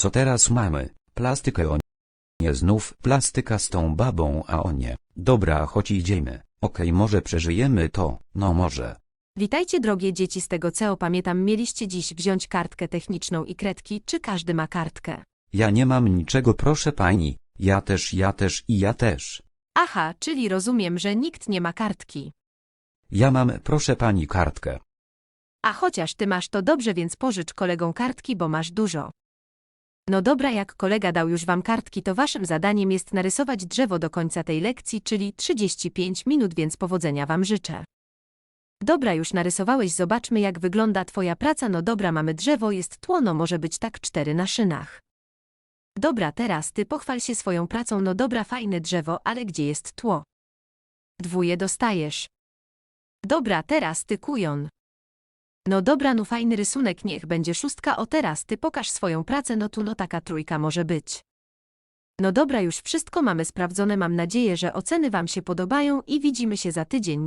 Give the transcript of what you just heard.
Co teraz mamy? Plastykę o nie znów plastyka z tą babą, a o nie. Dobra, choć idziemy. Okej, może przeżyjemy to, no może. Witajcie drogie dzieci z tego CEO pamiętam mieliście dziś wziąć kartkę techniczną i kredki, czy każdy ma kartkę? Ja nie mam niczego proszę pani. Ja też, ja też i ja też. Aha, czyli rozumiem, że nikt nie ma kartki. Ja mam proszę pani kartkę. A chociaż ty masz to dobrze, więc pożycz kolegom kartki, bo masz dużo. No dobra, jak kolega dał już wam kartki, to waszym zadaniem jest narysować drzewo do końca tej lekcji, czyli 35 minut, więc powodzenia wam życzę. Dobra, już narysowałeś, zobaczmy jak wygląda twoja praca. No dobra, mamy drzewo, jest tło, no może być tak cztery na szynach. Dobra, teraz ty pochwal się swoją pracą, no dobra, fajne drzewo, ale gdzie jest tło? Dwóje dostajesz. Dobra, teraz ty kujon. No dobra, no fajny rysunek, niech będzie szóstka, o teraz ty pokaż swoją pracę, no tu no taka trójka może być. No dobra, już wszystko mamy sprawdzone, mam nadzieję, że oceny wam się podobają i widzimy się za tydzień.